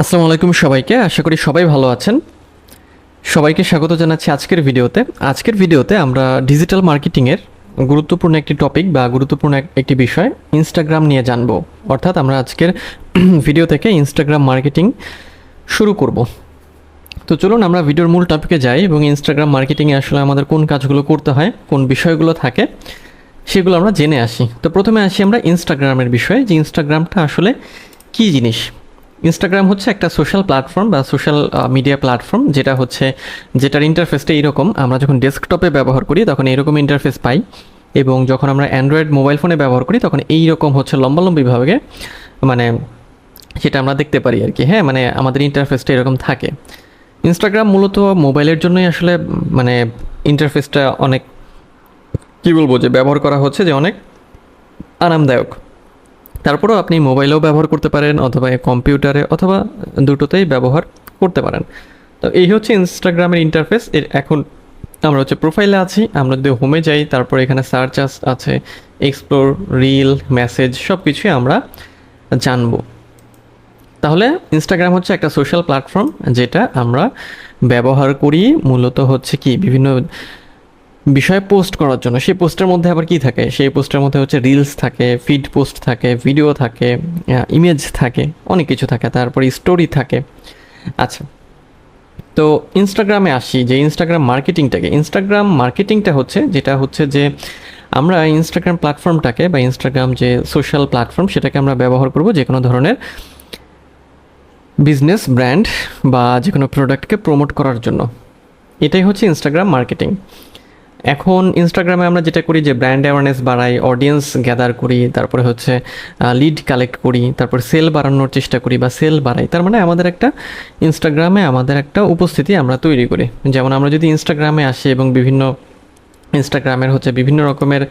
আসসালামু আলাইকুম সবাইকে। আশা করি সবাই ভালো আছেন। সবাইকে স্বাগত জানাচ্ছি আজকের ভিডিওতে। আজকের ভিডিওতে আমরা ডিজিটাল মার্কেটিংয়ের গুরুত্বপূর্ণ একটি টপিক বা গুরুত্বপূর্ণ একটি বিষয় ইনস্টাগ্রাম নিয়ে জানব। অর্থাৎ আমরা আজকের ভিডিও থেকে ইনস্টাগ্রাম মার্কেটিং শুরু করব। তো চলুন আমরা ভিডিওর মূল টপিকে যাই এবং ইনস্টাগ্রাম মার্কেটিংয়ে আসলে আমাদের কোন কাজগুলো করতে হয়, কোন বিষয়গুলো থাকে, সেগুলো আমরা জেনে আসি। তো প্রথমে আসি আমরা ইনস্টাগ্রামের বিষয়ে যে ইনস্টাগ্রামটা আসলে কী জিনিস। ইনস্টাগ্রাম হচ্ছে একটা সোশ্যাল প্ল্যাটফর্ম বা সোশ্যাল মিডিয়া প্ল্যাটফর্ম যেটা হচ্ছে যেটার ইন্টারফেসটা এইরকম। আমরা যখন ডেস্কটপে ব্যবহার করি, তখন এইরকম ইন্টারফেস পাই এবং যখন আমরা অ্যান্ড্রয়েড মোবাইল ফোনে ব্যবহার করি, তখন এইরকম হচ্ছে লম্বালম্বিভাবে মানে সেটা আমরা দেখতে পারি আর কি। হ্যাঁ মানে আমাদের ইন্টারফেসটা এরকম থাকে। ইনস্টাগ্রাম মূলত মোবাইলের জন্যই আসলে মানে ইন্টারফেসটা অনেক, কী বলব যে ব্যবহার করা হচ্ছে যে অনেক আরামদায়ক। তারপরেও আপনি মোবাইলেও ব্যবহার করতে পারেন, অথবা কম্পিউটারে, অথবা দুটোতেই ব্যবহার করতে পারেন। তো এই হচ্ছে ইনস্টাগ্রামের ইন্টারফেস এর এখন আমরা হচ্ছে প্রোফাইলে আছি। আমরা যদি হোমে যাই, তারপর এখানে সার্চ আছে এক্সপ্লোর রিল মেসেজ সব কিছুই আমরা জানব। তাহলে ইনস্টাগ্রাম হচ্ছে একটা সোশ্যাল প্ল্যাটফর্ম যেটা আমরা ব্যবহার করি। মূলত হচ্ছে কি? বিভিন্ন বিষয়ে পোস্ট করার জন্য, সেই পোস্টের মধ্যে আবার কি থাকে? সেই পোস্টের মধ্যে হচ্ছে রিলস থাকে ফিড পোস্ট থাকে ভিডিও থাকে ইমেজ থাকে, অনেক কিছু থাকে, তারপরে স্টোরি থাকে। আচ্ছা তো ইনস্টাগ্রামে আসি, যে ইনস্টাগ্রাম মার্কেটিংটাকে ইনস্টাগ্রাম মার্কেটিংটা হচ্ছে, যেটা হচ্ছে যে আমরা ইনস্টাগ্রাম প্ল্যাটফর্মটাকে বা ইনস্টাগ্রাম যে সোশ্যাল প্ল্যাটফর্ম সেটাকে আমরা ব্যবহার করব যে কোনো ধরনের বিজনেস ব্র্যান্ড বা যে কোনো প্রোডাক্টকে প্রমোট করার জন্য। এটাই হচ্ছে ইনস্টাগ্রাম মার্কেটিং এখন ইনস্টাগ্রামে আমরা যেটা করি যে ব্র্যান্ড অ্যাওয়ারনেস বাড়াই অডিয়েন্স গ্যাদার করি, তারপরে হচ্ছে লিড কালেক্ট করি, তারপর সেল বাড়ানোর চেষ্টা করি বা সেল বাড়াই। তার মানে আমাদের একটা ইনস্টাগ্রামে আমাদের একটা উপস্থিতি আমরা তৈরি করি। যেমন আমরা যদি ইনস্টাগ্রামে আসি এবং বিভিন্ন ইনস্টাগ্রামের হচ্ছে বিভিন্ন রকমের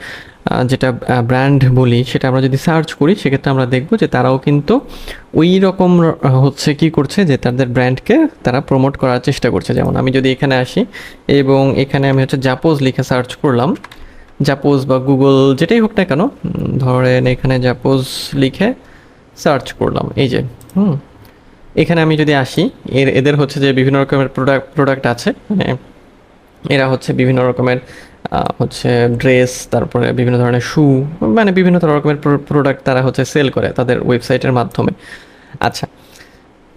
যেটা ব্র্যান্ড বলি, সেটা আমরা যদি সার্চ করি, সেক্ষেত্রে আমরা দেখব যে তারাও কিন্তু ওই রকম হচ্ছে কি করছে যে তাদের ব্র্যান্ডকে তারা প্রমোট করার চেষ্টা করছে। যেমন আমি যদি এখানে আসি এবং এখানে আমি হচ্ছে জাপোজ লিখে সার্চ করলাম জাপোজ বা গুগল যেটাই হোক না কেন ধরেন এখানে জাপোজ লিখে সার্চ করলাম, এই যে, হুম, এখানে আমি যদি আসি, এর, এদের হচ্ছে যে বিভিন্ন রকমের প্রোডাক্ট প্রোডাক্ট আছে মানে এরা হচ্ছে বিভিন্ন রকমের হচ্ছে ড্রেস, তারপরে বিভিন্ন ধরনের শু মানে বিভিন্ন রকমের প্রোডাক্ট তারা হচ্ছে সেল করে তাদের ওয়েবসাইটের মাধ্যমে। আচ্ছা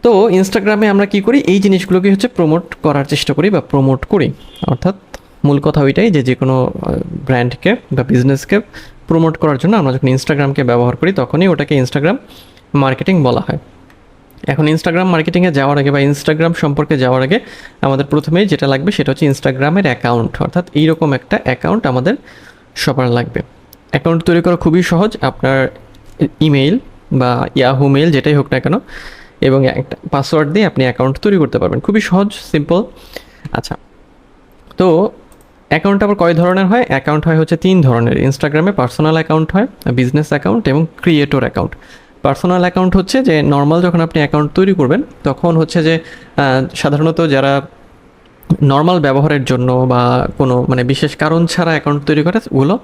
তো ইনস্টাগ্রামে আমরা কি করি? এই জিনিসগুলোকে হচ্ছে প্রমোট করার চেষ্টা করি বা প্রমোট করি। অর্থাৎ মূল কথা ওইটাই যে যে কোনো ব্র্যান্ডকে বা বিজনেসকে প্রমোট করার জন্য আমরা যখন ইনস্টাগ্রামকে ব্যবহার করি, তখনই ওটাকে ইনস্টাগ্রাম মার্কেটিং বলা হয়। এখন ইনস্টাগ্রাম মার্কেটিংয়ে যাওয়ার আগে বা ইনস্টাগ্রাম সম্পর্কে যাওয়ার আগে আমাদের প্রথমেই যেটা লাগবে সেটা হচ্ছে ইনস্টাগ্রামের অ্যাকাউন্ট অর্থাৎ এইরকম একটা অ্যাকাউন্ট আমাদের সবার লাগবে। অ্যাকাউন্ট তৈরি করা খুবই সহজ, আপনার ইমেইল বা ইয়াহু মেইল যেটাই হোক না কেন, এবং একটা পাসওয়ার্ড দিয়ে আপনি অ্যাকাউন্ট তৈরি করতে পারবেন। খুবই সহজ সিম্পল আচ্ছা তো অ্যাকাউন্ট আবার কয় ধরনের হয়? অ্যাকাউন্ট হয় হচ্ছে তিন ধরনের। ইনস্টাগ্রামে পার্সোনাল অ্যাকাউন্ট হয় বিজনেস অ্যাকাউন্ট এবং ক্রিয়েটর অ্যাকাউন্ট পার্সোনাল অ্যাকাউন্ট হচ্ছে যে নর্মাল যখন আপনি অ্যাকাউন্ট তৈরি করবেন, তখন হচ্ছে যে সাধারণত যারা নর্মাল ব্যবহারের জন্য বা কোনো মানে বিশেষ কারণ ছাড়া অ্যাকাউন্ট তৈরি করে, ওগুলো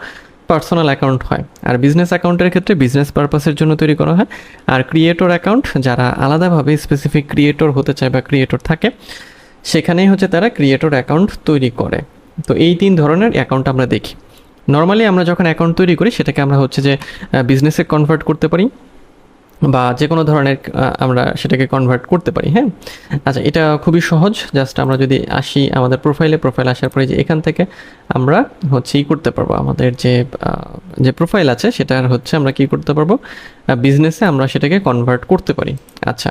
পার্সোনাল অ্যাকাউন্ট হয়। আর বিজনেস অ্যাকাউন্টের ক্ষেত্রে বিজনেস পারপাসের জন্য তৈরি করা হয়। আর ক্রিয়েটর অ্যাকাউন্ট যারা আলাদাভাবে স্পেসিফিক ক্রিয়েটর হতে চায় বা ক্রিয়েটর থাকে, সেখানেই হচ্ছে তারা ক্রিয়েটর অ্যাকাউন্ট তৈরি করে। তো এই তিন ধরনের অ্যাকাউন্ট আমরা দেখি। নর্মালি আমরা যখন অ্যাকাউন্ট তৈরি করি, সেটাকে আমরা হচ্ছে যে বিজনেসে কনভার্ট করতে পারি। বা যে কোনো ধরনের আমরা সেটাকে কনভার্ট করতে পারি হ্যাঁ? আচ্ছা এটা খুবই সহজ। জাস্ট আমরা যদি আসি আমাদের প্রোফাইলে প্রোফাইল আসার পরে যে এখান থেকে আমরা হচ্ছে ই করতে পারব? আমাদের যে যে প্রোফাইল আছে, সেটার হচ্ছে আমরা কি করতে পারব? বিজনেসে আমরা সেটাকে কনভার্ট করতে পারি। আচ্ছা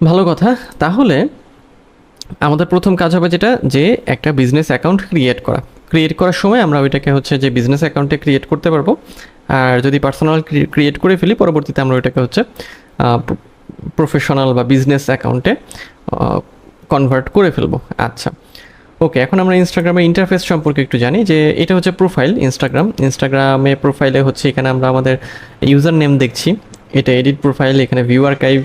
ভালো কথা। তাহলে আমাদের প্রথম কাজ হবে যেটা, যে একটা বিজনেস অ্যাকাউন্ট ক্রিয়েট করা। ক্রিয়েট করার সময় আমরা ওইটাকে হচ্ছে যে বিজনেস অ্যাকাউন্টে ক্রিয়েট করতে পারব। আর যদি পার্সোনাল ক্রিয়েট করে ফেলি, পরবর্তীতে আমরা ওইটাকে হচ্ছে প্রফেশনাল বা বিজনেস অ্যাকাউন্টে কনভার্ট করে ফেলব। আচ্ছা। ওকে, এখন আমরা ইনস্টাগ্রামের ইন্টারফেস সম্পর্কে একটু জানি যে, এটা হচ্ছে প্রোফাইল ইনস্টাগ্রাম ইনস্টাগ্রামে প্রোফাইলে হচ্ছে এখানে আমরা আমাদের ইউজার নেম দেখছি। এটা এডিট প্রোফাইল এখানে ভিউ আর্কাইভ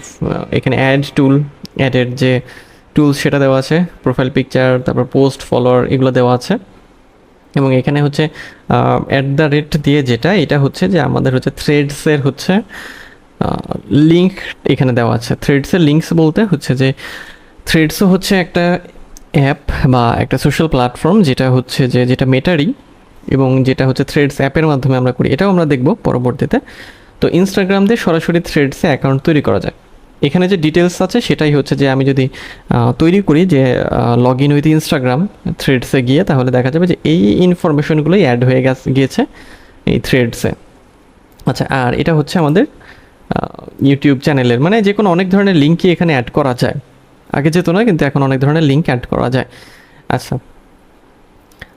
এখানে অ্যাড টুল অ্যাডের যে টুলস সেটা দেওয়া আছে প্রোফাইল পিকচার তারপর পোস্ট ফলোয়ার এগুলো দেওয়া আছে। এবং এখানে হচ্ছে অ্যাট দ্য রেট দিয়ে যেটা, এটা হচ্ছে যে আমাদের হচ্ছে থ্রেডসের হচ্ছে লিঙ্ক এখানে দেওয়া আছে। থ্রেডসের লিঙ্কস বলতে হচ্ছে যে থ্রেডসও হচ্ছে একটা অ্যাপ বা একটা সোশ্যাল প্ল্যাটফর্ম যেটা হচ্ছে যে, যেটা মেটারি এবং যেটা হচ্ছে থ্রেডস অ্যাপের মাধ্যমে আমরা করি। এটাও আমরা দেখব পরবর্তীতে। তো ইনস্টাগ্রাম দিয়ে সরাসরি থ্রেডসে অ্যাকাউন্ট তৈরি করা যায়। এখানে যে ডিটেলস আছে, সেটাই হচ্ছে যে আমি যদি তৈরি করি যে লগ ইন উইথ ইনস্টাগ্রাম থ্রেডসে গিয়ে, তাহলে দেখা যাবে যে এই ইনফরমেশনগুলোই অ্যাড হয়ে গেছে, গিয়েছে এই থ্রেডসে আচ্ছা আর এটা হচ্ছে আমাদের ইউটিউব চ্যানেলের মানে যে কোনো অনেক ধরনের লিঙ্কই এখানে অ্যাড করা যায়। আগে যেত না, কিন্তু এখন অনেক ধরনের লিঙ্ক অ্যাড করা যায়। আচ্ছা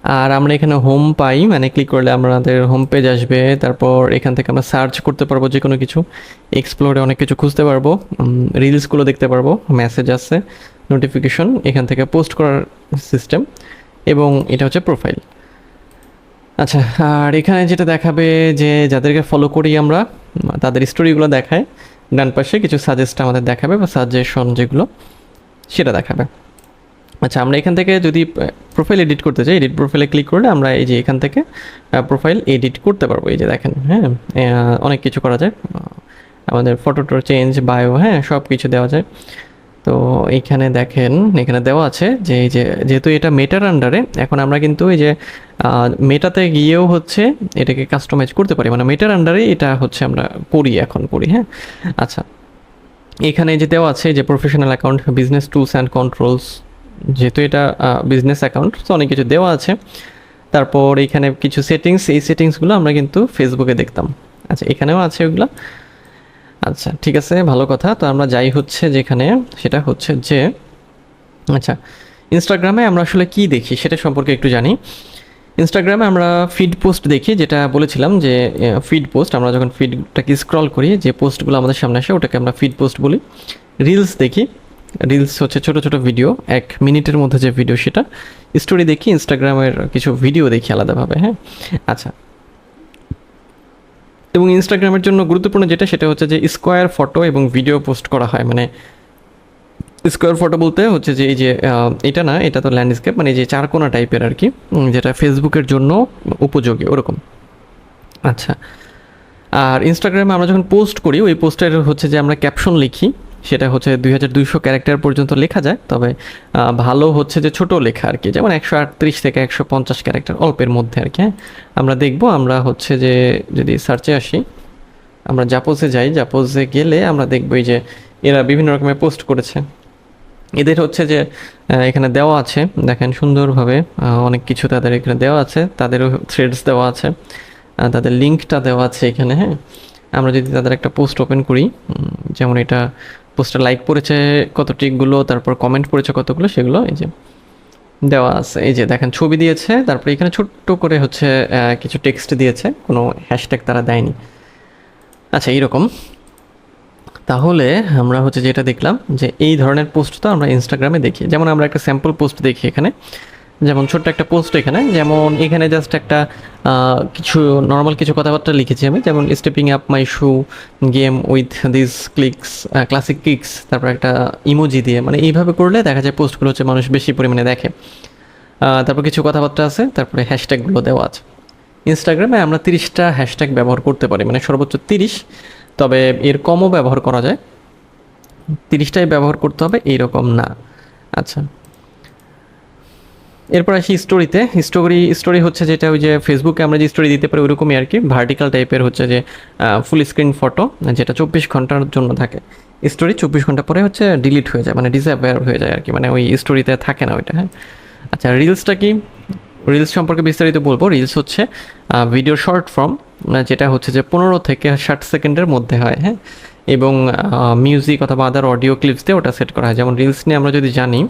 আর আমরা এখানে হোম পাই মানে ক্লিক করলে আমাদের হোম পেজ আসবে। তারপর এখান থেকে আমরা সার্চ করতে পারব যে কোনো কিছু এক্সপ্লোরে অনেক কিছু খুঁজতে পারব। রিলসগুলো দেখতে পারব মেসেজ আছে নোটিফিকেশন এখান থেকে পোস্ট করার সিস্টেম এবং এটা হচ্ছে প্রোফাইল আচ্ছা আর এখানে যেটা দেখাবে যে যাদেরকে ফলো করি আমরা, তাদের স্টোরিগুলো দেখায়। ডান পাশে কিছু সাজেস্ট আমাদের দেখাবে বা সাজেশন যেগুলো, সেটা দেখাবে। আচ্ছা আমরা এখান থেকে যদি প্রোফাইল এডিট করতে চাই এডিট প্রোফাইলে ক্লিক করলে আমরা এই যে এখান থেকে প্রোফাইল এডিট করতে পারব। এই যে দেখেন হ্যাঁ অনেক কিছু করা যায়। আমাদের ফটোটো চেঞ্জ বায়ো হ্যাঁ সব কিছু দেওয়া যায়। তো এইখানে দেখেন, এখানে দেওয়া আছে যে, এই যে, যেহেতু এটা মেটার আন্ডারে এখন আমরা কিন্তু এই যে মেটাতে গিয়েও হচ্ছে এটাকে কাস্টমাইজ করতে পারি। মানে মেটার আন্ডারে এটা হচ্ছে আমরা করি, এখন করি হ্যাঁ। আচ্ছা এখানে যে দেওয়া আছে যে professional account business tools and controls যেহেতু এটা বিজনেস অ্যাকাউন্ট তো অনেক কিছু দেওয়া আছে। তারপর এখানে কিছু সেটিংস এই সেটিংসগুলো আমরা কিন্তু ফেসবুকে দেখতাম। আচ্ছা এখানেও আছে ওগুলো। আচ্ছা ঠিক আছে, ভালো কথা। তো আমরা যাই হচ্ছে যেখানে, সেটা হচ্ছে যে আচ্ছা ইনস্টাগ্রামে আমরা আসলে কি দেখি সেটা সম্পর্কে একটু জানি। ইনস্টাগ্রামে আমরা ফিড পোস্ট দেখি, যেটা বলেছিলাম যে ফিড পোস্ট আমরা যখন ফিডটাকে স্ক্রল করি, যে পোস্টগুলো আমাদের সামনে আসে, ওটাকে আমরা ফিড পোস্ট বলি। রিলস দেখি। রিলস হচ্ছে ছোট ছোট ভিডিও এক মিনিটের মধ্যে যে ভিডিও সেটা স্টোরি দেখি ইনস্টাগ্রামের কিছু ভিডিও দেখি আলাদাভাবে হ্যাঁ? আচ্ছা। এবং ইনস্টাগ্রামের জন্য গুরুত্বপূর্ণ যেটা, সেটা হচ্ছে যে স্কোয়ার ফটো এবং ভিডিও পোস্ট করা হয়। মানে স্কোয়ার ফটো বলতে হচ্ছে যে এই যে এটা না, এটা তো ল্যান্ডস্কেপ মানে যে চারকোনা টাইপের আর কি যেটা ফেসবুকের জন্য উপযোগী, ওরকম। আচ্ছা। আর ইনস্টাগ্রামে আমরা যখন পোস্ট করি, ওই পোস্টের হচ্ছে যে আমরা ক্যাপশন লিখি। সেটা হচ্ছে দুই হাজার দুইশো ক্যারেক্টার পর্যন্ত লেখা যায়, তবে ভালো হচ্ছে যে ছোট লেখা আর কি, যেমন একশো আটত্রিশ থেকে একশো পঞ্চাশ ক্যারেক্টার অল্পের মধ্যে আর কি হ্যাঁ? আমরা দেখব, আমরা হচ্ছে যে, যদি সার্চে আসি, আমরা জাপোজে যাই জাপোজে গেলে আমরা দেখব যে, এরা বিভিন্ন রকমের পোস্ট করেছে। এদের হচ্ছে যে এখানে দেওয়া আছে, দেখেন সুন্দরভাবে অনেক কিছু তাদের এখানে দেওয়া আছে, তাদেরও থ্রেডস দেওয়া আছে তাদের লিঙ্কটা দেওয়া আছে এখানে হ্যাঁ? আমরা যদি তাদের একটা পোস্ট ওপেন করি যেমন এটা পোস্টটা লাইক পড়েছে কত টিকগুলো, তারপর কমেন্ট পড়েছে কতগুলো, সেগুলো এই যে দেওয়া আছে। এই যে দেখেন, ছবি দিয়েছে, তারপরে এখানে ছোট্ট করে হচ্ছে কিছু টেক্সট দিয়েছে, কোনো হ্যাশট্যাগ তারা দেয়নি। আচ্ছা এইরকম। তাহলে আমরা হচ্ছে যেটা দেখলাম, যে এই ধরনের পোস্ট তো আমরা ইনস্টাগ্রামে দেখি। যেমন আমরা একটা স্যাম্পল পোস্ট দেখি এখানে। যেমন ছোট্ট একটা পোস্ট এখানে, যেমন এখানে জাস্ট একটা কিছু নর্মাল কিছু কথাবার্তা লিখেছি আমি, যেমন stepping up my shoe game with this clicks classic kicks তারপর একটা ইমোজি দিয়ে মানে এইভাবে করলে দেখা যায় পোস্টগুলো হচ্ছে মানুষ বেশি পরিমাণে দেখে। তারপর কিছু কথাবার্তা আছে, তারপরে হ্যাশট্যাগুলো দেওয়া আছে। ইনস্টাগ্রামে আমরা তিরিশটা হ্যাশট্যাগ ব্যবহার করতে পারি মানে সর্বোচ্চ তিরিশ, তবে এর কমও ব্যবহার করা যায়। তিরিশটাই ব্যবহার করতে হবে এইরকম না। আচ্ছা। এরপর আসি স্টোরিতে স্টোরি স্টোরি হচ্ছে যেটা ওই যে ফেসবুকে আমরা যে স্টোরি দিতে পারি ওরকমই আর কি। ভার্টিক্যাল টাইপের হচ্ছে যে ফুল স্ক্রিন ফটো যেটা চব্বিশ ঘণ্টার জন্য থাকে। স্টোরি চব্বিশ ঘণ্টা পরে হচ্ছে ডিলিট হয়ে যায় মানে ডিসঅ্যাপিয়ার হয়ে যায় আর কি মানে ওই স্টোরিতে থাকে না ওইটা হ্যাঁ। আচ্ছা রিলসটা কি? রিলস সম্পর্কে বিস্তারিত বলব। রিলস হচ্ছে ভিডিও শর্ট ফর্ম যেটা হচ্ছে যে পনেরো থেকে ষাট সেকেন্ডের মধ্যে হয় হ্যাঁ। এবং মিউজিক অথবা আদার অডিও ক্লিপস দিয়ে ওটা সেট করা হয়। যেমন রিলস নিয়ে আমরা যদি জানি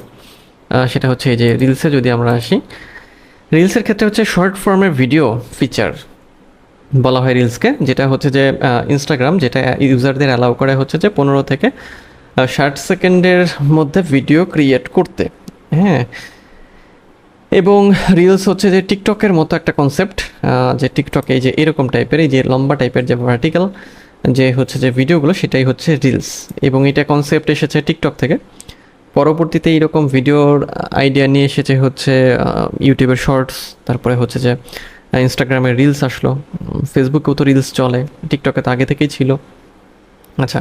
সেটা হচ্ছে এই যে রিলসে যদি আমরা আসি রিলসের ক্ষেত্রে হচ্ছে শর্ট ফর্মের ভিডিও ফিচার বলা হয় রিলসকে যেটা হচ্ছে যে ইনস্টাগ্রাম যেটা ইউজারদের অ্যালাউ করে হচ্ছে যে পনেরো থেকে ষাট সেকেন্ডের মধ্যে ভিডিও ক্রিয়েট করতে হ্যাঁ? এবং রিলস হচ্ছে যে টিকটকের মতো একটা কনসেপ্ট যে টিকটক এই যে এরকম টাইপের এই যে লম্বা টাইপের যে ভার্টিক্যাল যে হচ্ছে যে ভিডিওগুলো সেটাই হচ্ছে রিলস এবং এটা কনসেপ্ট এসেছে টিকটক থেকে। পরবর্তীতে এইরকম ভিডিওর আইডিয়া নিয়ে এসেছে হচ্ছে ইউটিউবের শর্টস তারপরে হচ্ছে যে ইনস্টাগ্রামে রিলস আসলো। ফেসবুকেও তো রিলস চলে টিকটকে তো আগে থেকেই ছিল। আচ্ছা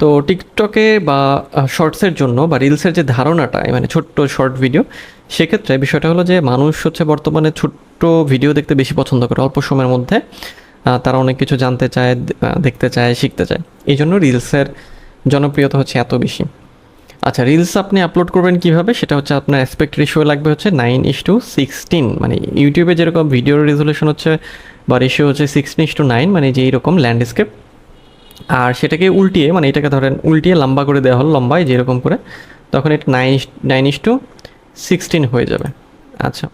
তো টিকটকে বা শর্টসের জন্য বা রিলসের যে ধারণাটা মানে ছোট্ট শর্ট ভিডিও সেক্ষেত্রে বিষয়টা হলো যে, মানুষ হচ্ছে বর্তমানে ছোট্ট ভিডিও দেখতে বেশি পছন্দ করে। অল্প সময়ের মধ্যে তারা অনেক কিছু জানতে চায় দেখতে চায়, শিখতে চায়। এই জন্য রিলসের জনপ্রিয়তা হচ্ছে এত বেশি। আচ্ছা রিলস আপনি আপলোড করবেন কীভাবে? সেটা হচ্ছে আপনার অ্যাসপেক্ট রেশিও লাগবে হচ্ছে নাইন ইস টু সিক্সটিন মানে ইউটিউবে যেরকম ভিডিওর রেজুলেশন হচ্ছে বা রেশিও হচ্ছে সিক্সটিন ইস টু নাইন মানে যে এইরকম ল্যান্ডস্কেপ আর সেটাকে উল্টিয়ে মানে এটাকে ধরেন উল্টিয়ে লম্বা করে দেওয়া হলো, লম্বায় যেরকম করে, তখন এটা nine nine is to sixteen হয়ে যাবে। আচ্ছা।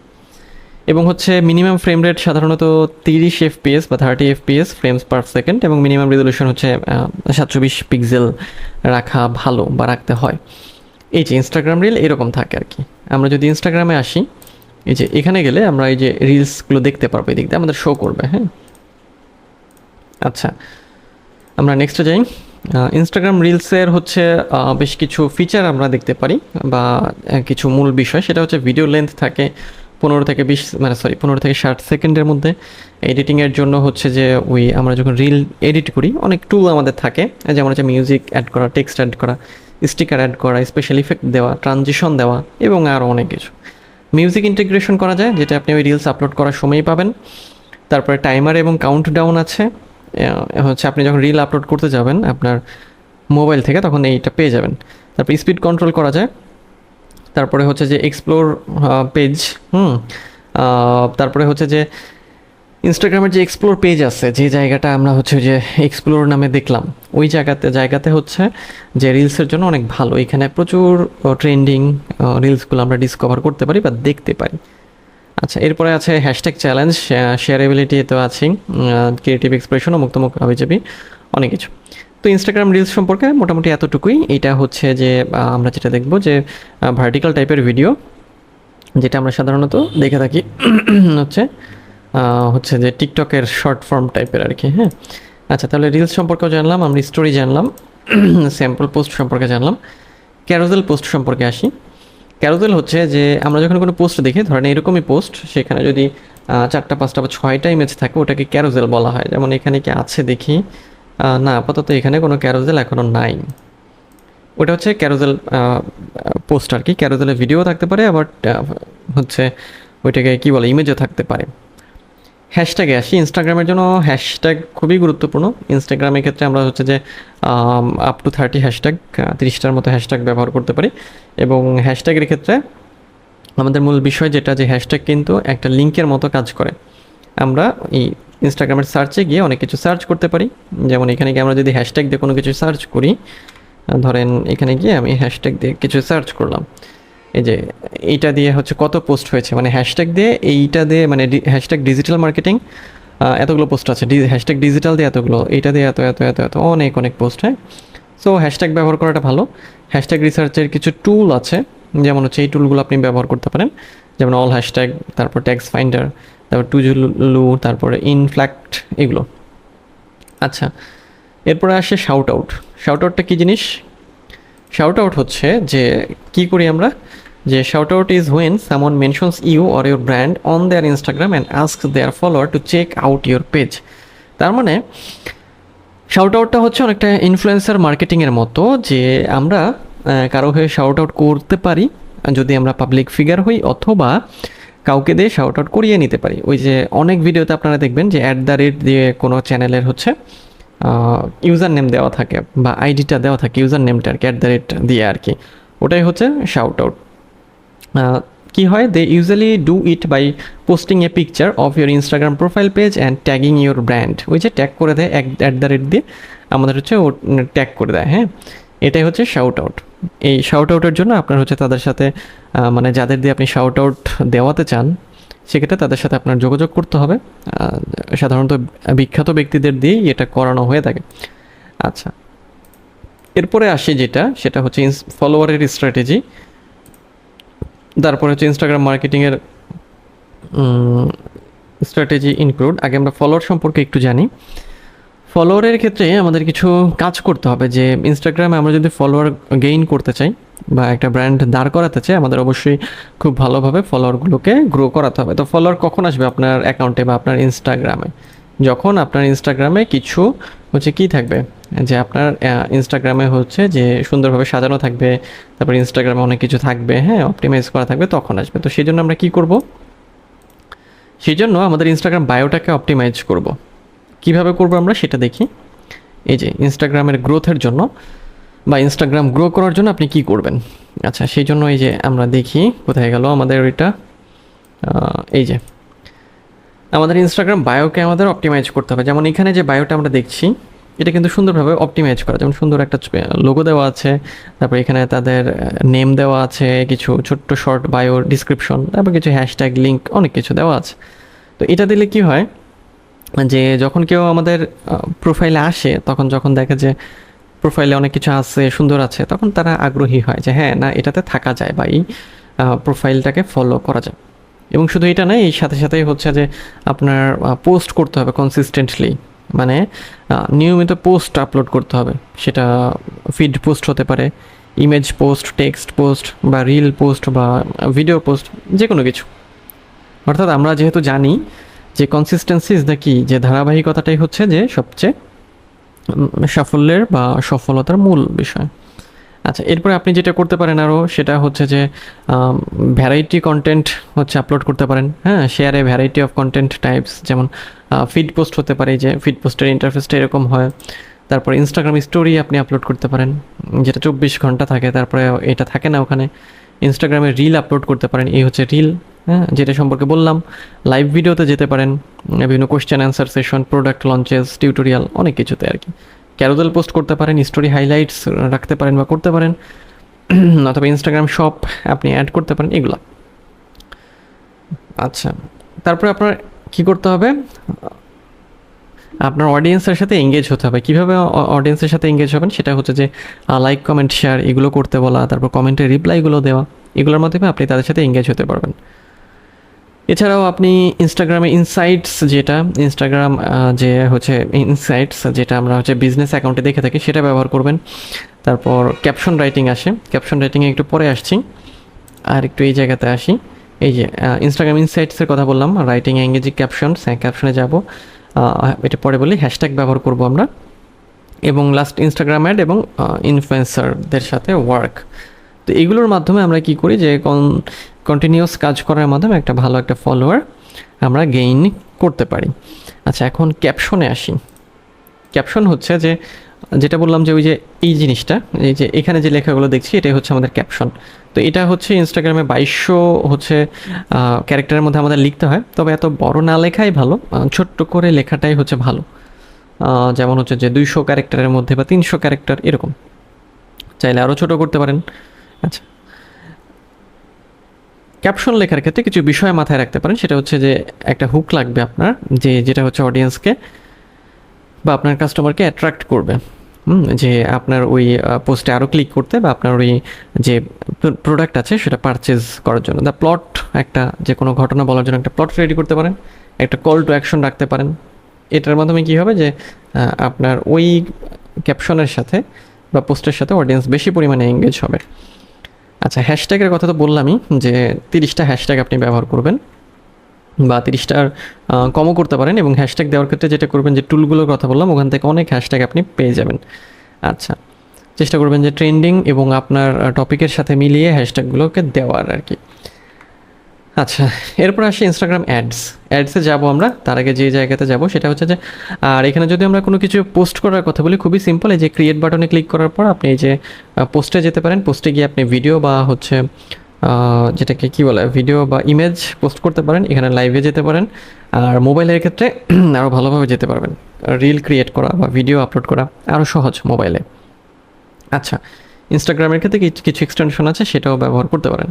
এবং হচ্ছে মিনিমাম ফ্রেম রেট সাধারণত তিরিশ এফপিএস বা thirty FPS frames per second এবং মিনিমাম রেজলিউশন হচ্ছে সাতশো বিশ পিক্সেল রাখা ভালো বা রাখতে হয়। এই যে ইনস্টাগ্রাম রিল এরকম থাকে আর কি। আমরা যদি ইনস্টাগ্রামে আসি, এই যে এখানে গেলে আমরা এই যে রিলসগুলো দেখতে পারব এদিক দিয়ে, আমাদের শো করবে হ্যাঁ? আচ্ছা আমরা নেক্সটে যাই। ইনস্টাগ্রাম রিলসের হচ্ছে বেশ কিছু ফিচার আমরা দেখতে পারি বা কিছু মূল বিষয়, সেটা হচ্ছে ভিডিও লেন্থ থাকে পনেরো থেকে বিশ মানে সরি পনেরো থেকে ষাট সেকেন্ডের মধ্যে এডিটিংয়ের জন্য হচ্ছে যে ওই আমরা যখন রিল এডিট করি, অনেক টুল আমাদের থাকে, যেমন হচ্ছে মিউজিক অ্যাড করা টেক্সট অ্যাড করা স্টিকার অ্যাড করা স্পেশাল ইফেক্ট দেওয়া ট্রানজিশন দেওয়া এবং আরও অনেক কিছু। মিউজিক ইন্টিগ্রেশন করা যায়, যেটা আপনি ওই রিলস আপলোড করার সময়ই পাবেন। তারপরে টাইমার এবং কাউন্ট ডাউন আছে হচ্ছে আপনি যখন রিল আপলোড করতে যাবেন, আপনার মোবাইল থেকে তখন এইটা পেয়ে যাবেন। তারপর স্পিড কন্ট্রোল করা যায়। তারপরে হচ্ছে যে এক্সপ্লোর পেজ হুম তারপরে হচ্ছে যে ইনস্টাগ্রামের যে এক্সপ্লোর পেজ আছে, যে জায়গাটা আমরা হচ্ছে যে এক্সপ্লোর নামে দেখলাম, ওই জায়গাতে জায়গাতে হচ্ছে যে রিলসের জন্য অনেক ভালো। এখানে প্রচুর ট্রেন্ডিং রিলসগুলো আমরা ডিসকভার করতে পারি বা দেখতে পারি। আচ্ছা এরপরে আছে হ্যাশট্যাগ চ্যালেঞ্জ শেয়ারেবিলিটি তো আছেই ক্রিয়েটিভ এক্সপ্রেশন ও মুক্তমুখ, আবিজাবি, অনেক কিছু। তো ইনস্টাগ্রাম রিলস সম্পর্কে মোটামুটি এতটুকুই। এটা হচ্ছে যে আমরা যেটা দেখব যে ভার্টিক্যাল টাইপের ভিডিও যেটা আমরা সাধারণত দেখে থাকি। হচ্ছে হচ্ছে যে টিকটকের শর্ট ফর্ম টাইপের আর কি হ্যাঁ? আচ্ছা তাহলে রিলস সম্পর্কেও জানলাম, আমরা স্টোরি জানলাম স্যাম্পল পোস্ট সম্পর্কে জানলাম। ক্যারোজেল পোস্ট সম্পর্কে আসি। ক্যারোজেল হচ্ছে যে, আমরা যখন কোনো পোস্ট দেখি, ধরেন এরকমই পোস্ট সেখানে যদি চারটা, পাঁচটা বা ছয়টা ইমেজ থাকে, ওটাকে ক্যারোজেল বলা হয়। যেমন এখানে কি আছে দেখি না, আপাতত এখানে কোনো ক্যারোজেল এখনও নাই। ওটা হচ্ছে ক্যারোজেল পোস্ট আর কি। ক্যারোজেলের ভিডিও থাকতে পারে আবার হচ্ছে ওইটাকে কি বলে ইমেজও থাকতে পারে। হ্যাশট্যাগে আসি। ইনস্টাগ্রামের জন্য হ্যাশট্যাগ খুবই গুরুত্বপূর্ণ। ইনস্টাগ্রামের ক্ষেত্রে আমরা হচ্ছে যে আপ টু থার্টি হ্যাশট্যাগ তিরিশটার মতো হ্যাশট্যাগ ব্যবহার করতে পারি। এবং হ্যাশট্যাগের ক্ষেত্রে আমাদের মূল বিষয় যেটা, যে হ্যাশট্যাগ কিন্তু একটা লিঙ্কের মতো কাজ করে। আমরা এই ইনস্টাগ্রামের সার্চে গিয়ে অনেক কিছু সার্চ করতে পারি। যেমন এখানে গিয়ে আমরা যদি হ্যাশট্যাগ দিয়ে কোনো কিছু সার্চ করি ধরেন এখানে গিয়ে আমি হ্যাশট্যাগ দিয়ে কিছু সার্চ করলাম। এই যে এইটা দিয়ে হচ্ছে কত পোস্ট হয়েছে? মানে হ্যাশট্যাগ দিয়ে এইটা দিয়ে মানে হ্যাশট্যাগ ডিজিটাল মার্কেটিং এতগুলো পোস্ট আছে। হ্যাশট্যাগ ডিজিটাল দিয়ে এতগুলো, এইটা দিয়ে এত এত এত এত, অনেক অনেক পোস্ট হ্যাঁ? সো হ্যাশট্যাগ ব্যবহার করাটা ভালো। হ্যাশট্যাগ রিসার্চের কিছু টুল আছে। যেমন হচ্ছে এই টুলগুলো আপনি ব্যবহার করতে পারেন। যেমন অল হ্যাশট্যাগ তারপর ট্যাক্স ফাইন্ডার তারপর টুজুলু তারপরে ইনফ্ল্যাক্ট এগুলো। আচ্ছা এরপরে আসে শাউট আউট শাউট আউটটা কী জিনিস? শাউট আউট হচ্ছে যে কি করি আমরা? যে shout out is when someone mentions you or your brand on their Instagram and ask their follower to check out your page তার মানে শাউট আউটটা হচ্ছে অনেকটা ইনফ্লুয়েন্সার মার্কেটিংয়ের মতো যে আমরা কারও হয়ে শাউট আউট করতে পারি, যদি আমরা পাবলিক ফিগার হই অথবা কাউকে দিয়ে শাউট আউট করিয়ে নিতে পারি। ওই যে অনেক ভিডিওতে আপনারা দেখবেন যে অ্যাট দ্য রেট দিয়ে কোনো চ্যানেলের হচ্ছে ইউজার নেম দেওয়া থাকে বা আইডিটা দেওয়া থাকে ইউজার নেমটা আর কি অ্যাট দ্য রেট দিয়ে আর কি। ওটাই হচ্ছে শাউট আউট কি হয়? They usually do it by posting a picture of your Instagram profile page and tagging your brand ওই যে ট্যাগ করে দেয় অ্যাট দ্য রেট দিয়ে। আমাদের হচ্ছে ও ট্যাগ করে দেয় হ্যাঁ? এটাই হচ্ছে শাউট আউট এই শাউট আউটের জন্য আপনার হচ্ছে তাদের সাথে মানে যাদের দিয়ে আপনি শাউট আউট দেওয়াতে চান, সেক্ষেত্রে তাদের সাথে আপনার যোগাযোগ করতে হবে। সাধারণত বিখ্যাত ব্যক্তিদের দিয়েই এটা করানো হয়ে থাকে। আচ্ছা। এরপরে আসি যেটা, সেটা হচ্ছে ফলোয়ারের স্ট্র্যাটেজি তারপরে হচ্ছে ইনস্টাগ্রাম মার্কেটিংয়ের স্ট্র্যাটেজি ইনক্লুড আগে আমরা ফলোয়ার সম্পর্কে একটু জানি। ফলোয়ারের ক্ষেত্রে আমাদের কিছু কাজ করতে হবে, যে ইনস্টাগ্রামে আমরা যদি ফলোয়ার গেইন করতে চাই বা একটা ব্র্যান্ড দাঁড় করাতে চাই, আমাদের অবশ্যই খুব ভালোভাবে ফলোয়ারগুলোকে গ্রো করাতে হবে। তো ফলোয়ার কখন আসবে আপনার অ্যাকাউন্টে বা আপনার ইনস্টাগ্রামে যখন আপনার ইনস্টাগ্রামে কিছু হচ্ছে কি থাকবে? যে আপনার ইনস্টাগ্রামে হচ্ছে যে সুন্দরভাবে সাজানো থাকবে, তারপর ইনস্টাগ্রামে অনেক কিছু থাকবে হ্যাঁ অপটিমাইজ করা থাকবে, তখন আসবে। তো সেই জন্য আমরা কী করব? সেই জন্য আমাদের ইনস্টাগ্রাম বায়োটাকে অপটিমাইজ করব। কীভাবে করব আমরা সেটা দেখি। এই যে ইনস্টাগ্রামের গ্রোথের জন্য বা ইনস্টাগ্রাম গ্রো করার জন্য আপনি কি করবেন? আচ্ছা সেই জন্য এই যে আমরা দেখি কোথায় গেল আমাদের আহ, এই যে আমাদের ইনস্টাগ্রাম বায়োকে আমাদের অপটিমাইজ করতে হবে। যেমন এখানে যে বায়োটা আমরা দেখছি এটা কিন্তু সুন্দরভাবে অপটিমাইজ করা। যেমন সুন্দর একটা লোগো দেওয়া আছে তারপর এখানে তাদের নেম দেওয়া আছে কিছু ছোট্ট শর্ট বায়ো ডিসক্রিপশন তারপর কিছু হ্যাশট্যাগ লিঙ্ক অনেক কিছু দেওয়া আছে। তো এটা দিলে কি হয়? যে যখন কেউ আমাদের প্রোফাইলে আসে, তখন যখন দেখে যে প্রোফাইলে অনেক কিছু আছে, সুন্দর আছে, তখন তারা আগ্রহী হয় যে হ্যাঁ না, এটাতে থাকা যায় বা এই প্রোফাইলটাকে ফলো করা যায়। এবং শুধু এটা নয়, এই সাথে সাথেই হচ্ছে যে আপনার পোস্ট করতে হবে কনসিস্টেন্টলি মানে নিয়মিত পোস্ট আপলোড করতে হবে। সেটা ফিড পোস্ট হতে পারে ইমেজ পোস্ট টেক্সট পোস্ট বা রিল পোস্ট বা ভিডিও পোস্ট যে কোনো কিছু। অর্থাৎ আমরা যেহেতু জানি যে কনসিস্টেন্সি ইজ দ্য কি যে ধারাবাহিকতাটাই হচ্ছে যে সবচেয়ে সাফল্যের বা সফলতার মূল বিষয়। আচ্ছা এরপরে আপনি যেটা করতে পারেন আরও সেটা হচ্ছে যে ভ্যারাইটি কন্টেন্ট হচ্ছে আপলোড করতে পারেন। হ্যাঁ শেয়ারে ভ্যারাইটি অফ কন্টেন্ট টাইপস যেমন ফিড পোস্ট হতে পারে যে ফিড পোস্টের ইন্টারফেসটা এরকম হয়। তারপর ইনস্টাগ্রাম স্টোরি আপনি আপলোড করতে পারেন, যেটা চব্বিশ ঘণ্টা থাকে, তারপরে এটা থাকে না ওখানে। ইনস্টাগ্রামে রিল আপলোড করতে পারেন, এই হচ্ছে রিল হ্যাঁ যেটা সম্পর্কে বললাম। লাইভ ভিডিওতে যেতে পারেন, বিভিন্ন question answer session product launches tutorial অনেক কিছুতে আর কি। ক্যারোদেল পোস্ট করতে পারেন স্টোরি হাইলাইটস রাখতে পারেন বা করতে পারেন, অথবা ইনস্টাগ্রাম শপ আপনি অ্যাড করতে পারেন, এগুলো। আচ্ছা তারপরে আপনার কি করতে হবে? আপনার অডিয়েন্সের সাথে এঙ্গেজ হতে হবে। কীভাবে অডিয়েন্সের সাথে এঙ্গেজ হবেন? সেটা হচ্ছে যে লাইক কমেন্ট শেয়ার এগুলো করতে বলা, তারপর কমেন্টের রিপ্লাইগুলো দেওয়া, এগুলোর মাধ্যমে আপনি তাদের সাথে এঙ্গেজ হতে পারবেন। এছাড়াও আপনি ইনস্টাগ্রামে ইনসাইটস যেটা ইনস্টাগ্রাম যে হচ্ছে ইনসাইটস যেটা আমরা হচ্ছে বিজনেস অ্যাকাউন্টে দেখে থাকি, সেটা ব্যবহার করবেন। তারপর ক্যাপশন রাইটিং আসে। ক্যাপশন রাইটিংয়ে একটু পরে আসছি। আর একটু এই জায়গাতে আসি। এই যে ইনস্টাগ্রাম ইনসাইটসের কথা বললাম। রাইটিং এঙ্গেজি ক্যাপশনস হ্যাঁ ক্যাপশনে যাব। এটা পরে বলি হ্যাশট্যাগ ব্যবহার করব আমরা। এবং লাস্ট ইনস্টাগ্রাম অ্যাড এবং ইনফ্লুয়েন্সারদের সাথে ওয়ার্ক তো এগুলোর মাধ্যমে আমরা কি করি যে কন্টিনিউয়াস কাজ করার মাধ্যমে একটা ভালো একটা ফলোয়ার আমরা গেইন করতে পারি। আচ্ছা এখন ক্যাপশনে আসি। ক্যাপশন হচ্ছে যে, যেটা বললাম যে ওই যে এই জিনিসটা, এই যে এখানে যে লেখাগুলো দেখছি, এটাই হচ্ছে আমাদের ক্যাপশন তো এটা হচ্ছে ইনস্টাগ্রামে বাইশশো হচ্ছে ক্যারেক্টারের মধ্যে আমাদের লিখতে হয়। তবে এত বড় না লেখাই ভালো ছোট্ট করে লেখাটাই হচ্ছে ভালো। যেমন হচ্ছে যে দুইশো ক্যারেক্টারের মধ্যে বা তিনশো ক্যারেক্টার এরকম। চাইলে আরও ছোট করতে পারেন। আচ্ছা ক্যাপশন লেখার ক্ষেত্রে কিছু বিষয় মাথায় রাখতে পারেন। সেটা হচ্ছে যে একটা হুক লাগবে আপনার, যে যেটা হচ্ছে অডিয়েন্সকে বা আপনার কাস্টমারকে অ্যাট্রাক্ট করবে। যে আপনার ওই পোস্টে আরও ক্লিক করতে বা আপনার ওই যে প্রোডাক্ট আছে সেটা পারচেজ করার জন্য। দ্য প্লট একটা, যে কোনো ঘটনা বলার জন্য একটা প্লট রেডি করতে পারেন, একটা কল টু অ্যাকশন রাখতে পারেন। এটার মাধ্যমে কী হবে যে আপনার ওই ক্যাপশনের সাথে বা পোস্টের সাথে অডিয়েন্স বেশি পরিমাণে এঙ্গেজ হবে। আচ্ছা হ্যাশট্যাগের কথা তো বললামই যে তিরিশটা হ্যাশট্যাগ আপনি ব্যবহার করবেন বা তিরিশটার কমও করতে পারেন এবং হ্যাশট্যাগ দেওয়ার ক্ষেত্রে যেটা করবেন যে টুলগুলোর কথা বললাম, ওখান থেকে অনেক হ্যাশট্যাগ আপনি পেয়ে যাবেন। আচ্ছা চেষ্টা করবেন যে ট্রেন্ডিং এবং আপনার টপিকের সাথে মিলিয়ে হ্যাশট্যাগুলোকে দেওয়ার আর কি। আচ্ছা এরপর আসি ইনস্টাগ্রাম অ্যাডস অ্যাডসে যাব আমরা, তার আগে যে জায়গাতে যাব সেটা হচ্ছে যে, আর এখানে যদি আমরা কোনো কিছু পোস্ট করার কথা বলি, খুবই সিম্পল এই যে ক্রিয়েট বাটনে ক্লিক করার পর আপনি এই যে পোস্টে যেতে পারেন। পোস্টে গিয়ে আপনি ভিডিও বা হচ্ছে যেটাকে কি বলে ভিডিও বা ইমেজ পোস্ট করতে পারেন। এখানে লাইভে যেতে পারেন। আর মোবাইলের ক্ষেত্রে আরও ভালোভাবে যেতে পারবেন। রিল ক্রিয়েট করা বা ভিডিও আপলোড করা আরও সহজ মোবাইলে আচ্ছা ইনস্টাগ্রামের ক্ষেত্রে কিছু- এক্সটেনশন আছে? সেটাও ব্যবহার করতে পারেন।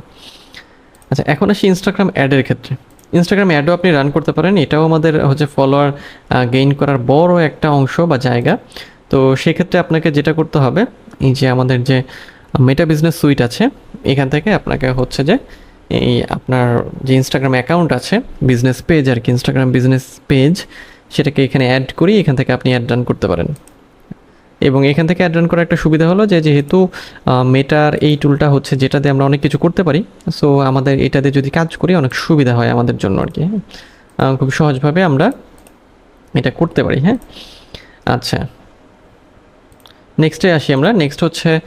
আচ্ছা এখন আসি ইনস্টাগ্রাম অ্যাডের ক্ষেত্রে। ইনস্টাগ্রাম অ্যাডও আপনি রান করতে পারেন। এটাও আমাদের হচ্ছে ফলোয়ার গেইন করার বড় একটা অংশ বা জায়গা। তো সেক্ষেত্রে আপনাকে যেটা করতে হবে, এই যে আমাদের যে মেটা বিজনেস সুইট আছে, এখান থেকে আপনাকে হচ্ছে যে এই আপনার যে ইনস্টাগ্রাম অ্যাকাউন্ট আছে বিজনেস পেজ আর কি ইনস্টাগ্রাম বিজনেস পেজ সেটাকে এখানে অ্যাড করি এখান থেকে আপনি অ্যাড রান করতে পারেন। এবং এখান থেকে অ্যাড করার একটা সুবিধা হলো যে যেহেতু মেটার এই টুলটা হচ্ছে যেটাতে আমরা অনেক কিছু করতে পারি সো আমাদের এটাতে যদি কাজ করি অনেক সুবিধা হয় আমাদের জন্য আর কি হ্যাঁ? খুব সহজভাবে আমরা এটা করতে পারি হ্যাঁ? আচ্ছা। নেক্সটে আসি আমরা। নেক্সট হচ্ছে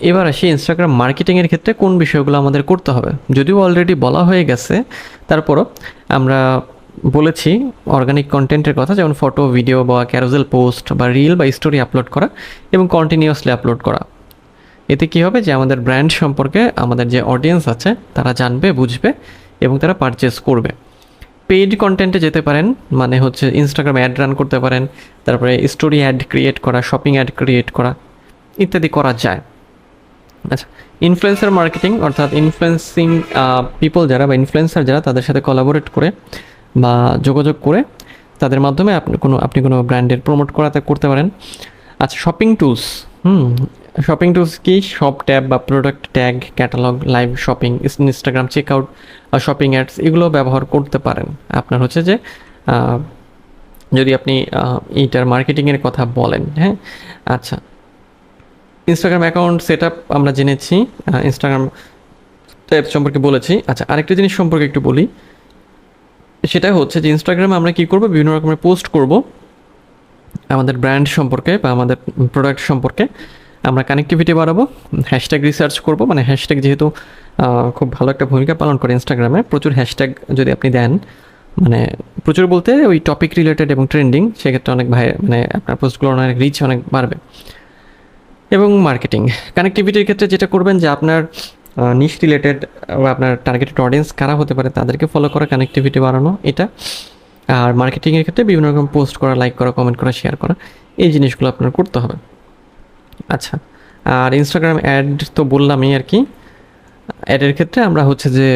এবার আসি ইনস্টাগ্রাম মার্কেটিংয়ের ক্ষেত্রে কোন বিষয়গুলো আমাদের করতে হবে। যদিও অলরেডি বলা হয়ে গেছে, তারপরও আমরা বলেছি অর্গানিক কন্টেন্টের কথা, যেমন ফটো ভিডিও বা ক্যারোজেল পোস্ট বা রিল বা স্টোরি আপলোড করা এবং কন্টিনিউয়াসলি আপলোড করা। এতে কী হবে যে আমাদের ব্র্যান্ড সম্পর্কে আমাদের যে অডিয়েন্স আছে, তারা জানবে, বুঝবে এবং তারা পারচেস করবে। পেইড কন্টেন্টে যেতে পারেন মানে হচ্ছে ইনস্টাগ্রাম অ্যাড রান করতে পারেন, তারপরে স্টোরি অ্যাড ক্রিয়েট করা শপিং অ্যাড ক্রিয়েট করা, ইত্যাদি করা যায়। আচ্ছা ইনফ্লুয়েন্সার মার্কেটিং অর্থাৎ ইনফ্লুয়েন্সিং পিপল যারা বা ইনফ্লুয়েন্সার যারা তাদের সাথে কোলাবোরেট করে বা যোগাযোগ করে তাদের মাধ্যমে আপনি কোনো আপনি কোনো ব্র্যান্ডের প্রমোট করাতে, করতে পারেন। আচ্ছা shopping tools hmm shopping tools কি? শপ ট্যাব বা product tag catalogue live shopping Instagram check out shopping ads এগুলো ব্যবহার করতে পারেন। আপনার হচ্ছে যে যদি আপনি এইটার মার্কেটিংয়ের কথা বলেন হ্যাঁ? আচ্ছা ইনস্টাগ্রাম অ্যাকাউন্ট সেট আমরা জেনেছি ইনস্টাগ্রাম ট্যাব সম্পর্কে বলেছি। আচ্ছা আরেকটা জিনিস সম্পর্কে একটু বলি। সেটা হচ্ছে যে ইনস্টাগ্রামে আমরা কী করব? বিভিন্ন রকমের পোস্ট করব। আমাদের ব্র্যান্ড সম্পর্কে বা আমাদের প্রোডাক্ট সম্পর্কে আমরা কানেক্টিভিটি বাড়াবো হ্যাশট্যাগ রিসার্চ করব। মানে হ্যাশট্যাগ যেহেতু খুব ভালো একটা ভূমিকা পালন করে ইনস্টাগ্রামে প্রচুর হ্যাশট্যাগ যদি আপনি দেন মানে প্রচুর বলতে ওই টপিক রিলেটেড এবং ট্রেন্ডিং সেক্ষেত্রে অনেক ভাই মানে আপনার পোস্টগুলো অনেক রিচ অনেক বাড়বে। এবং মার্কেটিং কানেক্টিভিটির ক্ষেত্রে যেটা করবেন যে আপনার নিশ রিলেটেড আপনার টার্গেটেড অডিয়েন্স কারা হতে পারে তাদেরকে ফলো করা কানেক্টিভিটি বাড়ানো, এটা। আর মার্কেটিংয়ের ক্ষেত্রে বিভিন্ন রকম পোস্ট করা লাইক করা কমেন্ট করা শেয়ার করা, এই জিনিসগুলো আপনার করতে হবে। আচ্ছা আর ইনস্টাগ্রাম অ্যাড তো বললামই আর কি। অ্যাডের ক্ষেত্রে আমরা হচ্ছে যে,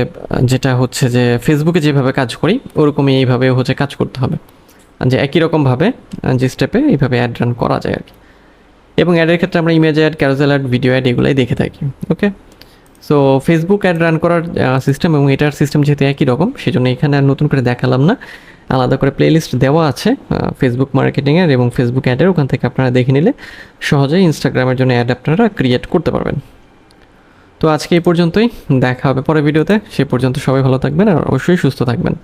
যেটা হচ্ছে যে ফেসবুকে যেভাবে কাজ করি, ওরকমই এইভাবে হচ্ছে কাজ করতে হবে। যে একই রকমভাবে যে স্টেপে এইভাবে অ্যাড রান করা যায় আর কি। এবং অ্যাডের ক্ষেত্রে আমরা image ad carousel ad video ad এগুলোই দেখে থাকি okay so Facebook ad run করার সিস্টেম এবং এটার সিস্টেম যেহেতু একই রকম, সেজন্য এখানে আর নতুন করে দেখালাম না। আলাদা করে প্লেলিস্ট দেওয়া আছে ফেসবুক মার্কেটিংয়ের এবং ফেসবুক অ্যাডের ওখান থেকে আপনারা দেখে নিলে সহজেই ইনস্টাগ্রামের জন্য অ্যাড আপনারা ক্রিয়েট করতে পারবেন। তো আজকে এই পর্যন্তই, দেখা হবে পরের ভিডিওতে সে পর্যন্ত সবাই ভালো থাকবেন আর অবশ্যই সুস্থ থাকবেন।